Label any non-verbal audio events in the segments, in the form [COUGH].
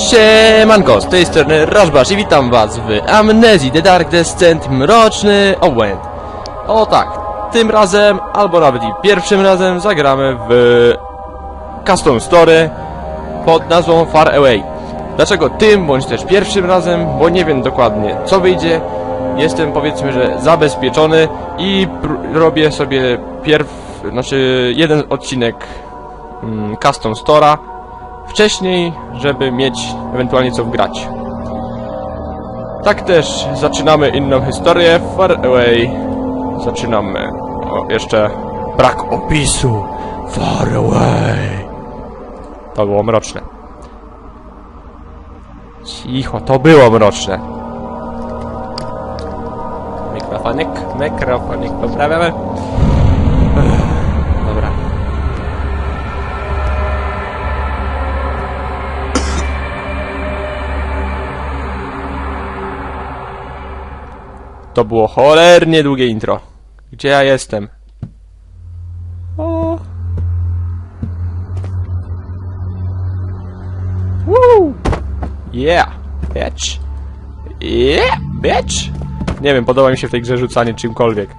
Siemanko, z tej strony Rashbash i witam was w Amnezji The Dark Descent Mroczny Obłęd. O tak, tym razem, albo nawet i pierwszym razem zagramy w Custom Story pod nazwą Far Away. Dlaczego tym, bądź też pierwszym razem, bo nie wiem dokładnie co wyjdzie. Jestem powiedzmy, że zabezpieczony i robię sobie pierw, znaczy jeden odcinek mm, Custom Store'a wcześniej, żeby mieć ewentualnie co wgrać. Tak też zaczynamy inną historię. Far Away. Zaczynamy. O, jeszcze brak opisu. Far Away. To było mroczne. Cicho, to było mroczne. Mikrofonik, mikrofonik, poprawiamy. To było cholernie długie intro. Gdzie ja jestem? O. Woo! Yeah, bitch. Yeah, bitch. Nie wiem, podoba mi się w tej grze rzucanie czymkolwiek.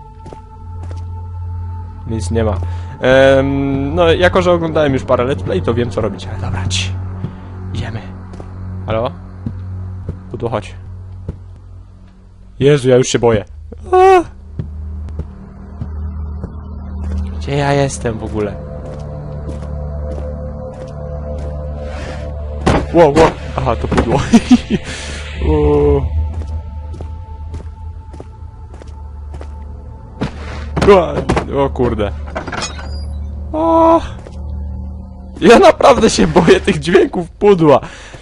Nic nie ma. No, jako że oglądałem już parę let's play, to wiem co robić. Ale dobra. Idziemy. Halo? Tu tu chodź. Jezu, ja już się boję. A! Gdzie ja jestem w ogóle? Ło, ło. Aha, to pudło. [LAUGHS] O, o kurde. O. Ja naprawdę się boję tych dźwięków pudła.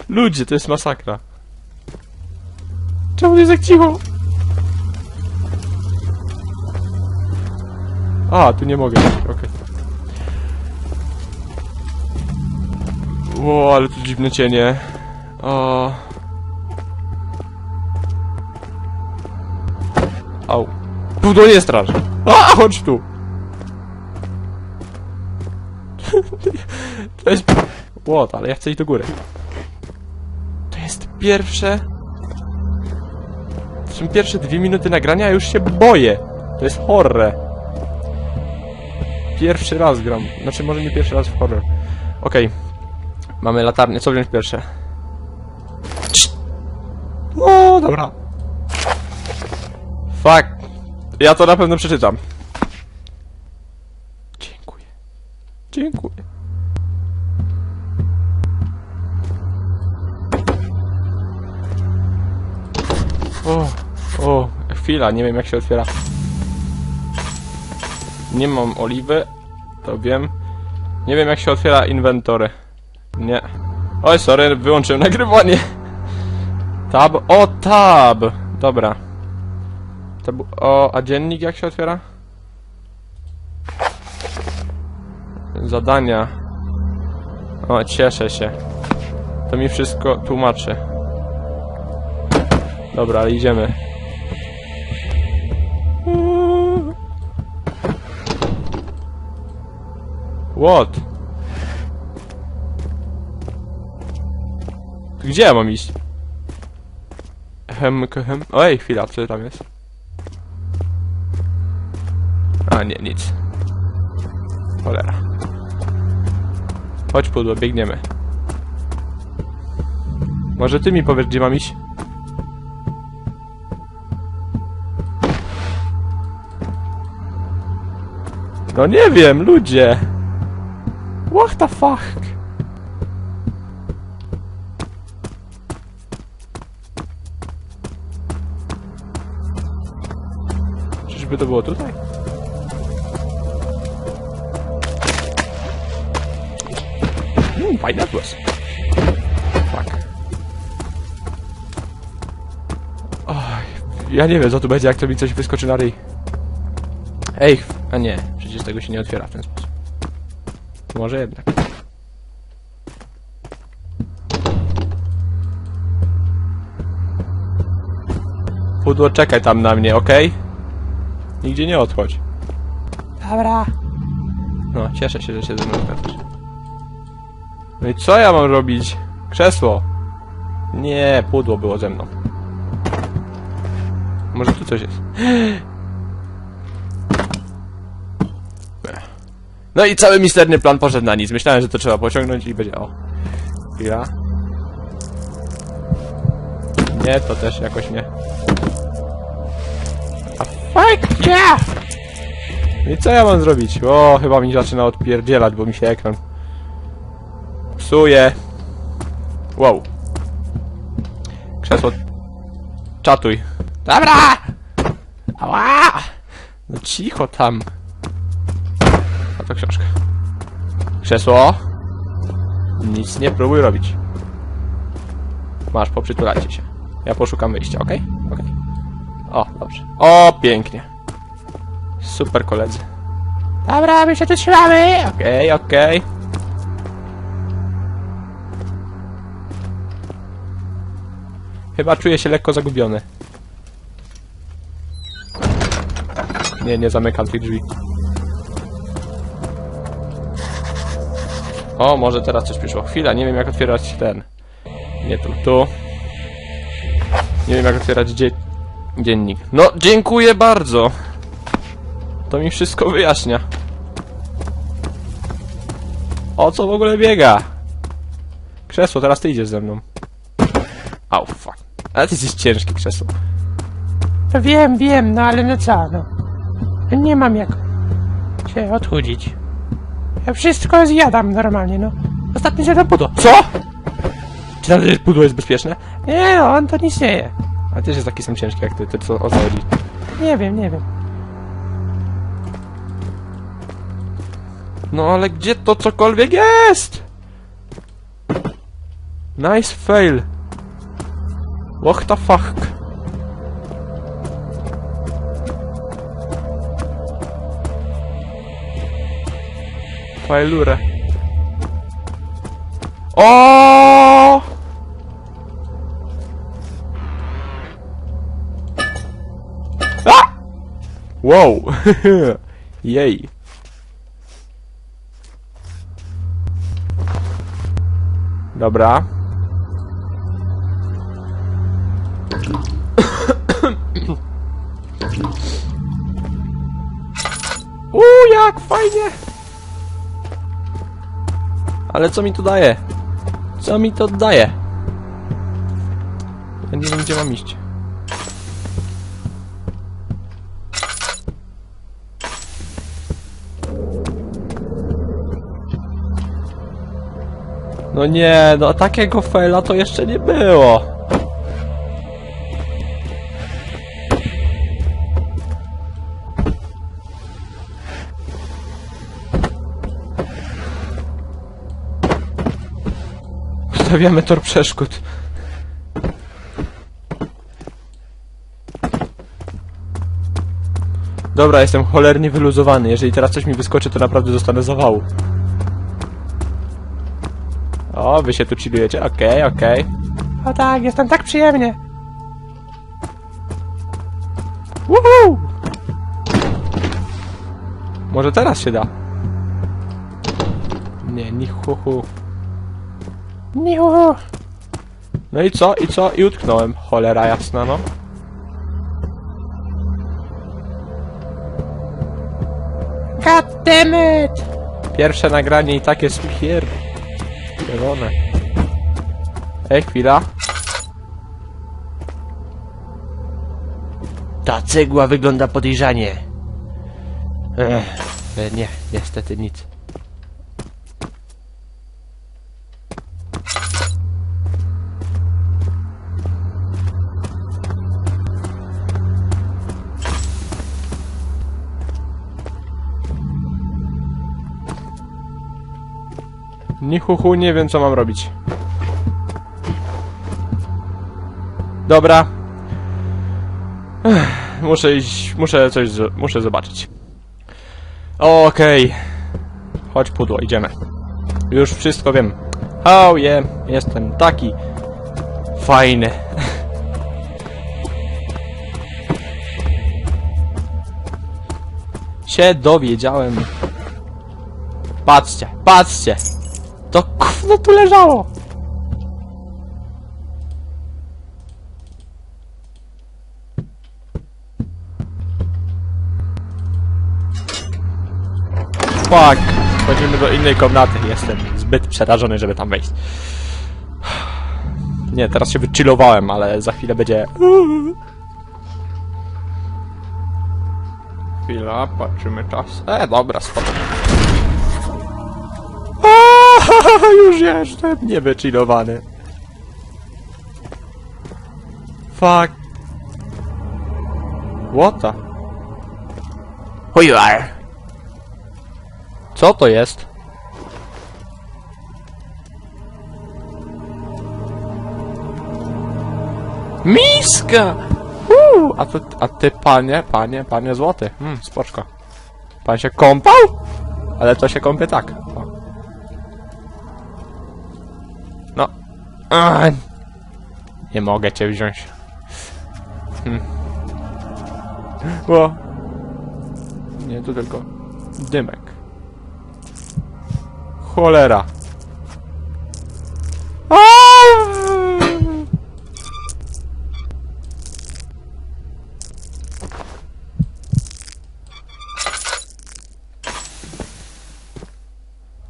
Ludzie, to jest masakra. Czemu jest tak cicho? A, tu nie mogę. Okej. Ło, ale tu dziwne cienie. O. Au. Pudło nie straż. A, chodź tu. [LAUGHS] To jest... Łot, ale ja chcę iść do góry. To jest pierwsze... To pierwsze dwie minuty nagrania, a już się boję. To jest horror. Pierwszy raz gram. Znaczy, może nie pierwszy raz w horror. Okej. Mamy latarnię. Co wziąć pierwsze? O, dobra. Fuck. Ja to na pewno przeczytam. Dziękuję. Dziękuję. O, o, chwila, nie wiem jak się otwiera. Nie mam oliwy, to wiem. Nie wiem jak się otwiera inwentory. Nie. Oj, sorry, wyłączyłem [LAUGHS] nagrywanie. Tab, o tab! Dobra. Tab, o, a dziennik jak się otwiera? Zadania. O, cieszę się. To mi wszystko tłumaczy. Dobra, ale idziemy. What? Gdzie ja mam iść? Hem, hem. Oj, chwila, co tam jest? A, nie, nic. Cholera. Chodź pudło, biegniemy. Może ty mi powiesz, gdzie mam iść? No nie wiem, ludzie! What the fuck? Czyżby to było tutaj? Hmm, fajny odgłos. Fuck. Oj, ja nie wiem co tu będzie, jak to mi coś wyskoczy na ryj. Ej, a nie, przecież tego się nie otwiera w ten sposób. Może jednak. Pudło, czekaj tam na mnie, okej? Nigdzie nie odchodź. Dobra. No, cieszę się, że się ze mną zgadzasz. No i co ja mam robić? Krzesło. Nie, pudło było ze mną. Może tu coś jest. No i cały misterny plan poszedł na nic. Myślałem, że to trzeba pociągnąć i będzie... O. Chwila. Nie, to też jakoś nie. A fuck yeah! I co ja mam zrobić? O, chyba mi zaczyna odpierdzielać, bo mi się ekran psuje. Wow. Krzesło. Czatuj. Dobra! Ała! No cicho tam. A to książka. Krzesło. Nic nie próbuj robić. Masz, poprzytulajcie się. Ja poszukam wyjścia, ok? Ok. O, dobrze. O, pięknie. Super koledzy. Dobra, my się tu trzymamy. Okej, okej. Chyba czuję się lekko zagubiony. Nie, nie zamykam tych drzwi. O, może teraz coś przyszło. Chwila, nie wiem jak otwierać ten. Nie tu, tu. Nie wiem jak otwierać dzie dziennik. No, dziękuję bardzo. To mi wszystko wyjaśnia. O co w ogóle biega? Krzesło, teraz ty idziesz ze mną. Au, fuck. Ale ty jesteś ciężki, krzesło. Wiem, wiem, no ale no co, no. Nie mam jak się odchudzić. Ja wszystko zjadam normalnie, no. Ostatnio zjadłem pudło. Co? Czy że pudło jest bezpieczne? Nie no, on to nic nie je. A też jest taki sam ciężki jak ty, to co o co chodzi? Nie wiem, nie wiem. No ale gdzie to cokolwiek jest? Nice fail. What the fuck? Failure. O! A! Wow! Jej. Dobra. Uuu, jak fajnie! Ale co mi to daje? Co mi to daje? Ja nie wiem, gdzie mam iść. No nie, no takiego faila to jeszcze nie było. Ustawiamy tor przeszkód. Dobra, jestem cholernie wyluzowany. Jeżeli teraz coś mi wyskoczy, to naprawdę zostanę zawału. O, wy się tu chillujecie. Okej, okej. O tak, jest tam tak przyjemnie. Woohoo! Może teraz się da. Nie, ni hu hu. Niu. No i co? I co? I utknąłem. Cholera jasna, no. God damn it. Pierwsze nagranie i takie spier... Zielone. Ej, chwila. Ta cegła wygląda podejrzanie. Ech, nie, niestety nic. Ni hu, nie wiem co mam robić. Dobra. Ech, muszę iść, muszę coś, muszę zobaczyć. Okej. Chodź pudło, idziemy. Już wszystko wiem. Oh yeah, jestem taki fajny. [LAUGHS] się dowiedziałem. Patrzcie, patrzcie gówno tu leżało? Fuck! Do innej komnaty. Jestem zbyt przerażony, żeby tam wejść. Nie, teraz się wychillowałem, ale za chwilę będzie... Chwila, patrzymy czas. E, dobra, spokojnie. Już jestem niewychillowany. Fuck. What the? Who you are? Co to jest? Miska! Uuu, a, to, a ty, panie, panie, panie złoty. Hmm, spoczko. Pan się kąpał? Ale to się kąpie tak. Nie mogę cię wziąć. Hmm. O. Nie, to tylko dymek. Cholera.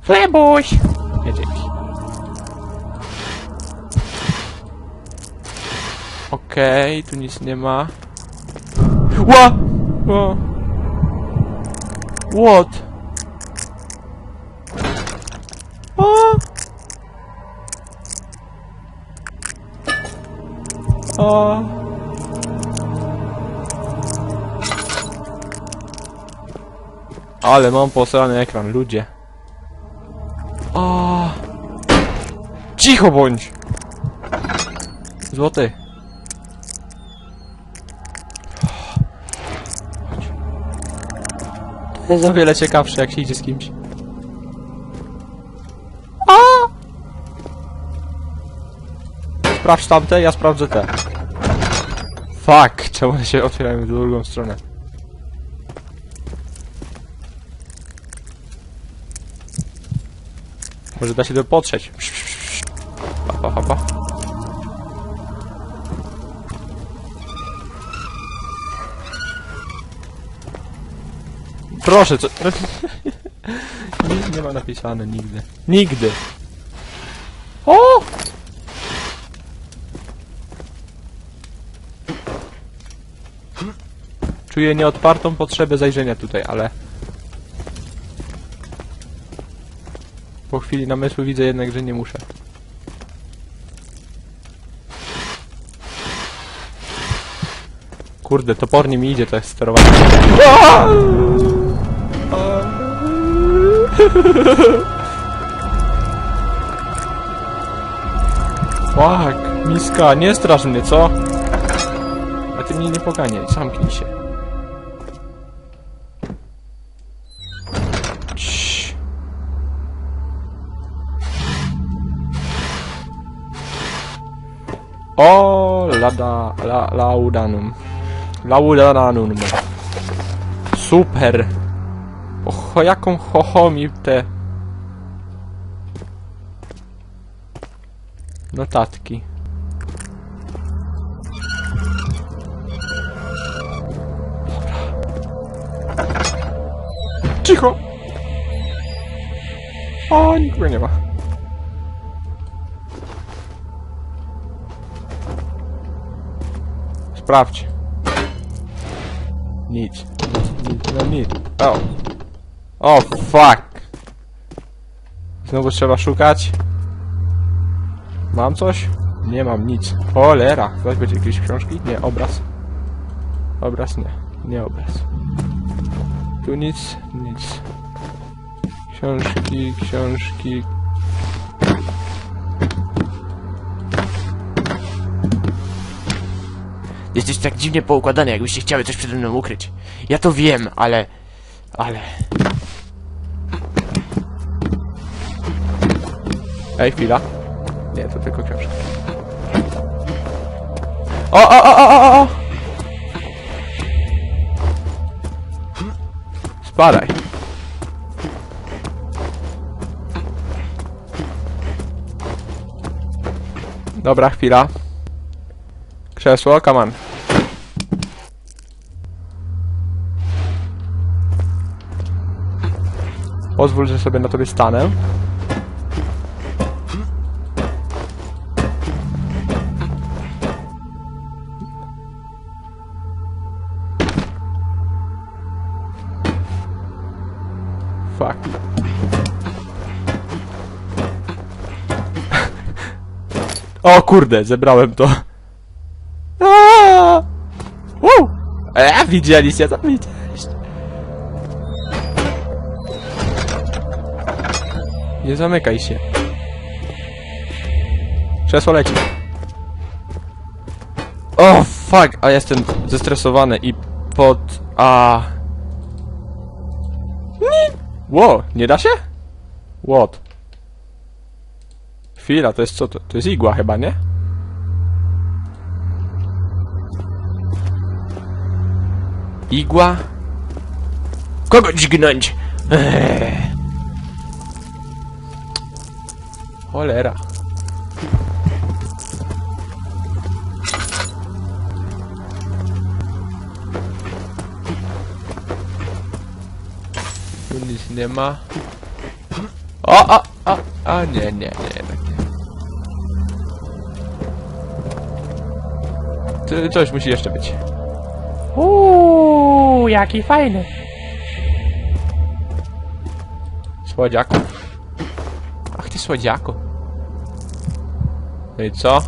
Chlebuś! Okej, tu nic nie ma. Ła! Ła! What? A! A! Ale mam posrany ekran, ludzie. A. Cicho bądź! Złoty. To jest o wiele ciekawsze, jak się idzie z kimś. A! Sprawdź tamte, ja sprawdzę te. Fuck, czemu się otwierają w drugą stronę? Może da się to potrzeć. Pa, pa, Proszę, co... Nic nie ma napisane nigdy. Nigdy. O! Czuję nieodpartą potrzebę zajrzenia tutaj, ale... Po chwili namysłu widzę jednak, że nie muszę. Kurde, topornie mi idzie to sterowanie. Fuck, miska, nie strasz mnie, co? A ty mnie nie poganiaj, zamknij się. O, lada, la, laudanum. Laudanum. Super. Oho, jaką hoho mi te... Notatki. Cicho! O, nikogo nie ma. Sprawdź. Nic, nic, no nic. O. O, fuck. Znowu trzeba szukać. Mam coś? Nie mam nic. Cholera. Zaś będzie jakieś książki? Nie, obraz. Obraz nie. Nie obraz. Tu nic, nic. Książki, książki. Jesteś tak dziwnie poukładany, jakbyście chciały coś przede mną ukryć. Ja to wiem, ale... Ale... Ej, chwila. Nie, to tylko książka. O, o, o, o, o, o! Spadaj. Dobra, chwila. Krzesło, come on. Pozwól, że sobie na tobie stanę. Fuck. O kurde, zebrałem to. Aaaa! Wow! E, widzieliście to? Widzieliście. Nie zamykaj się. Krzesło leci. O, fuck, a jestem zestresowany i pod... a... Ło, nie da się? What? Chwila, to jest co to? To jest igła chyba, nie? Igła? Kogo dźgnąć? Eee. Cholera. Nic nie ma. O, a, a, a, nie, nie, nie, jednak nie. Coś musi jeszcze być. Uuu, jaki fajny. Słodziaku. Ach ty słodziaku. No i co?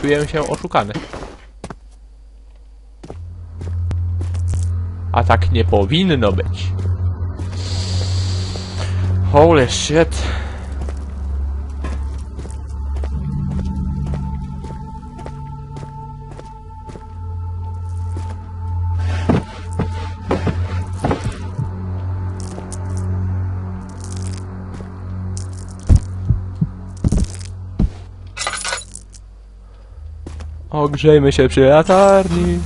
Czuję się oszukany. Tak nie powinno być. Holy shit. Ogrzejmy się przy latarni.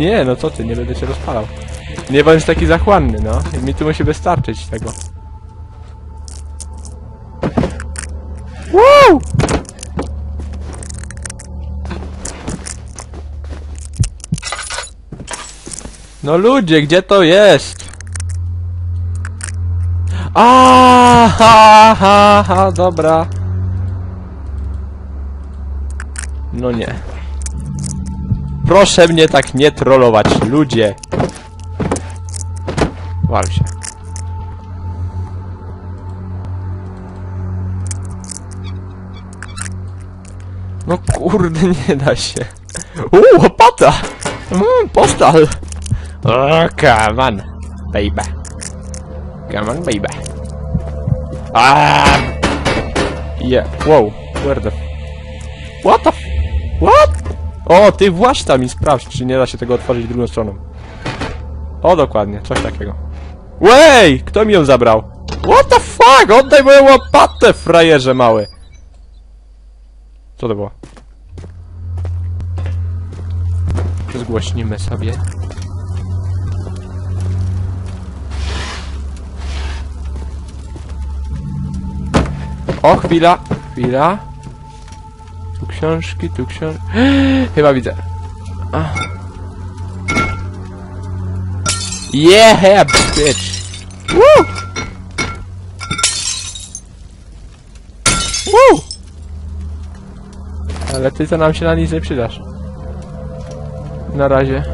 Nie, no co ty, nie będę cię rozpalał. Nie bądź taki zachłanny, no. Mi tu musi wystarczyć tego. Wow! No ludzie, gdzie to jest? A, ha, ha, ha, dobra. No nie. Proszę mnie tak nie trollować, ludzie. Wal się. No kurde, [LAUGHS] nie da się. Uuu, łopata! Mmm, postal! O, come on, baby. Come on, baby. Ah! Yeah, wow, where the... What the. What? O, ty właś tam i sprawdź, czy nie da się tego otworzyć drugą stroną. O, dokładnie, coś takiego. Wej! Kto mi ją zabrał? What the fuck? Oddaj moją łopatę, frajerze mały! Co to było? Zgłośnimy sobie. O, chwila, chwila. Książki, tu książki. [GASPS] Chyba widzę. Yeah, bitch! Woo! Woo! Ale ty to nam się na nic nie przydasz. Na razie.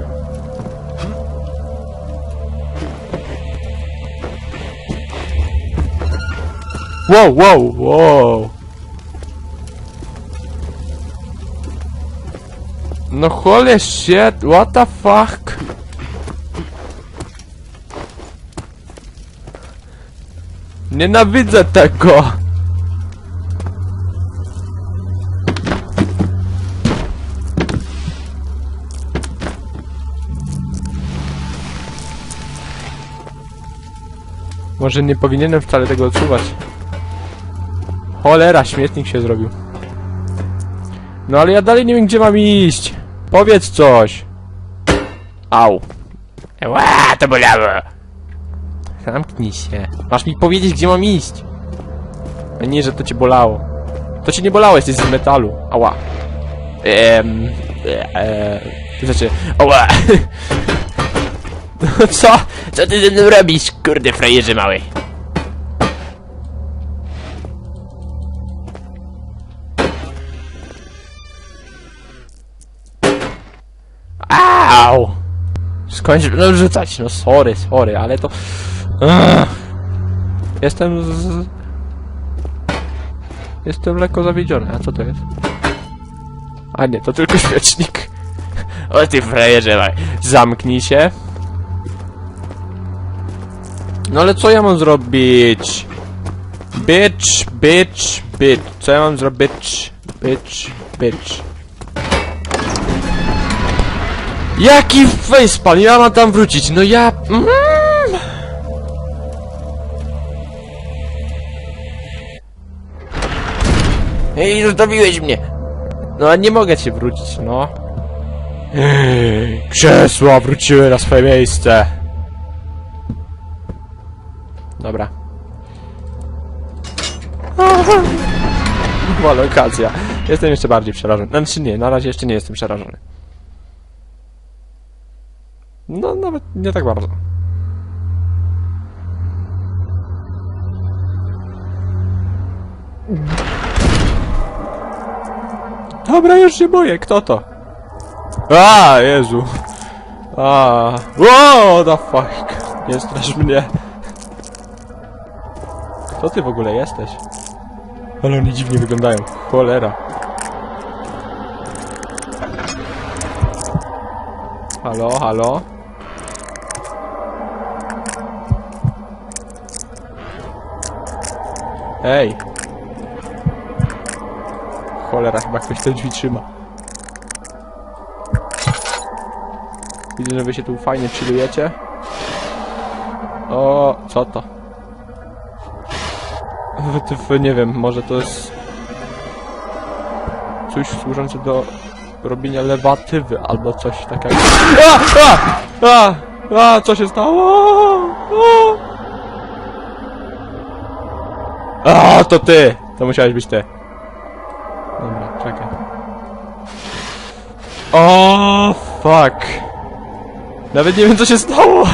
Wow, wow, wow. No holy shit, what the fuck? Nienawidzę tego! Może nie powinienem wcale tego odczuwać. Cholera, śmietnik się zrobił. No ale ja dalej nie wiem, gdzie mam iść. Powiedz coś. Au. Ła, to bolało. Zamknij się. Masz mi powiedzieć, gdzie mam iść. A nie, że to cię bolało. To cię nie bolało, jesteś z metalu. Ała. Ehm... Eee... [LAUGHS] To znaczy... Oła! No co? Co ty ze mną robisz, kurde frajerze mały? Skończ no, rzucać, no sorry, sorry, ale to... Jestem z... Jestem lekko zawiedziony, a co to jest? A nie, to tylko [LAUGHS] świecznik. O ty frajerze, zamknij się. No ale co ja mam zrobić? Bitch, bitch, bitch. Co ja mam zrobić? Bitch, bitch. Jaki facepalm? Ja mam tam wrócić, no ja... Mm. Ej, zostawiłeś mnie! No a nie mogę cię wrócić, no. Krzesła wróciły na swoje miejsce. Dobra. [LAUGHS] Była lokacja. Jestem jeszcze bardziej przerażony. Znaczy nie, na razie jeszcze nie jestem przerażony. No, nawet nie tak bardzo. Dobra, już się boję. Kto to? A, Jezu. A, what the fuck? Nie strasz mnie. Kto ty w ogóle jesteś? Ale oni dziwnie wyglądają. Cholera. Halo, halo? Ej! Cholera, chyba ktoś te drzwi trzyma. Widzę, że wy się tu fajnie chillujecie. O, co to? Nie wiem, może to jest... Coś służące do robienia lewatywy albo coś takiego. A! A! A! A! Co się stało? A! A! To ty! To musiałeś być ty. Dobra, czekaj. O, fuck. Nawet nie wiem, co się stało.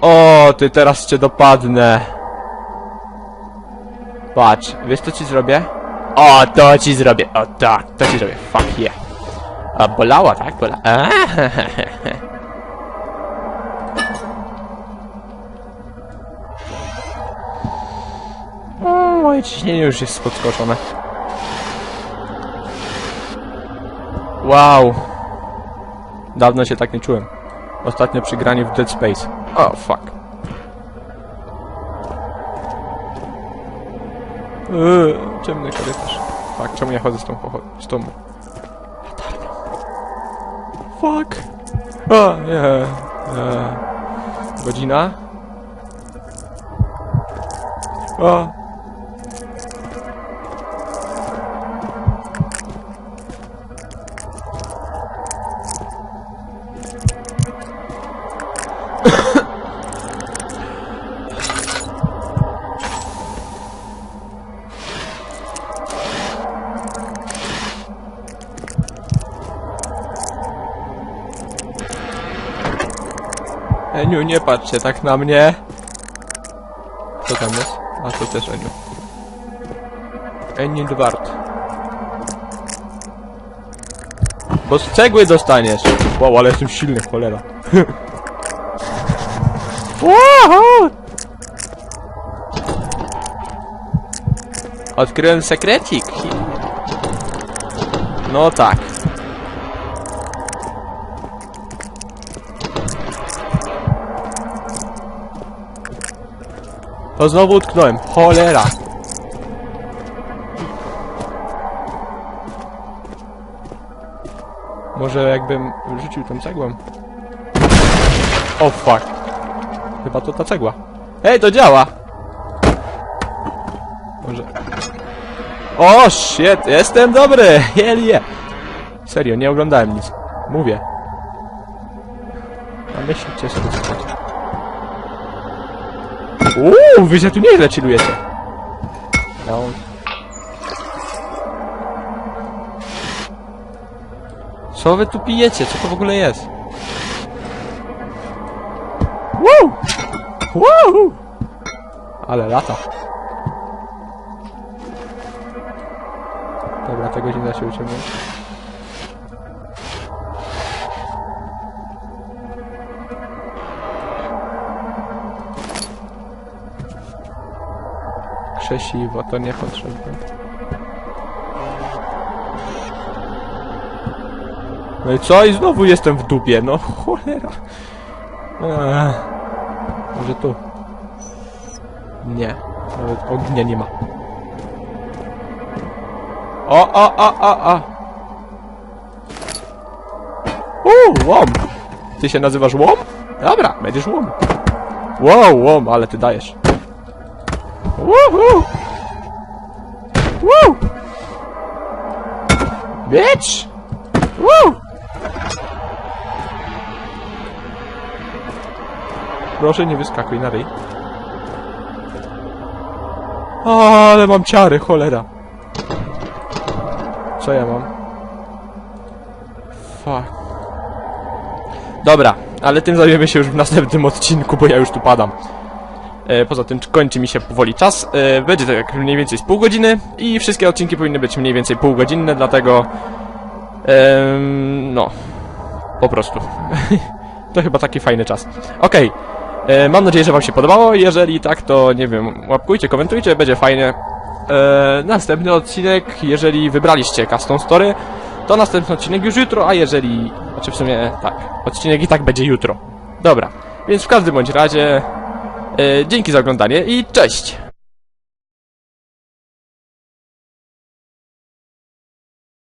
O, ty teraz cię dopadnę. Patrz, wiesz co ci zrobię? O, to ci zrobię. O, tak, to ci zrobię. Fuck yeah. A, bolała, tak? Bola. [LAUGHS] moje ciśnienie już jest podskoczone. Wow. Dawno się tak nie czułem. Ostatnio przy graniu w Dead Space. Oh, fuck. Eee, ciemny korytarz. Fuck, czemu ja chodzę z tą, z tą? Fuck. O, nie. Eee. Godzina? O. Nie patrzcie tak na mnie. Co tam jest? A to też Eniu. Eniu Dwart. Bo z cegły dostaniesz. Wow, ale jestem silny, cholera. [LAUGHS] Woohoo! Odkryłem sekrecik. No tak. To znowu utknąłem. Cholera. Może jakbym rzucił tą cegłą. O fuck. Chyba to ta cegła. Ej, to działa! Może... O shit, jestem dobry! [LAUGHS] Hell yeah! Serio, nie oglądałem nic. Mówię. A myślicie sobie. Uuu, wy się tu nieźle chillujecie. No. Co wy tu pijecie? Co to w ogóle jest? Woo! Woo! Ale lata. Dobra, tego się nie da się uciągnąć. Krzesiwo, to niepotrzebne. No i co? I znowu jestem w dupie, no cholera. Eee, może tu? Nie, nawet ognia nie ma. O, o, o, o, o! Uuu, łom! Ty się nazywasz łom? Dobra, będziesz łom. Wow, łom, ale ty dajesz. Woohoo! Woo! Bitch! Woo! Proszę nie wyskakuj na ryj. O, ale mam ciary, cholera. Co ja mam? Fuck. Dobra, ale tym zajmiemy się już w następnym odcinku, bo ja już tu padam. E, poza tym kończy mi się powoli czas. E, będzie to jak mniej więcej z pół godziny i wszystkie odcinki powinny być mniej więcej półgodzinne, dlatego... no. Po prostu. [LAUGHS] to chyba taki fajny czas. Okej. E, Mam nadzieję, że wam się podobało. Jeżeli tak, to nie wiem, łapkujcie, komentujcie, będzie fajnie. Następny odcinek, jeżeli wybraliście Custom Story, to następny odcinek już jutro, a jeżeli... Znaczy w sumie tak, odcinek i tak będzie jutro. Dobra, więc w każdym bądź razie... E, dzięki za oglądanie i cześć!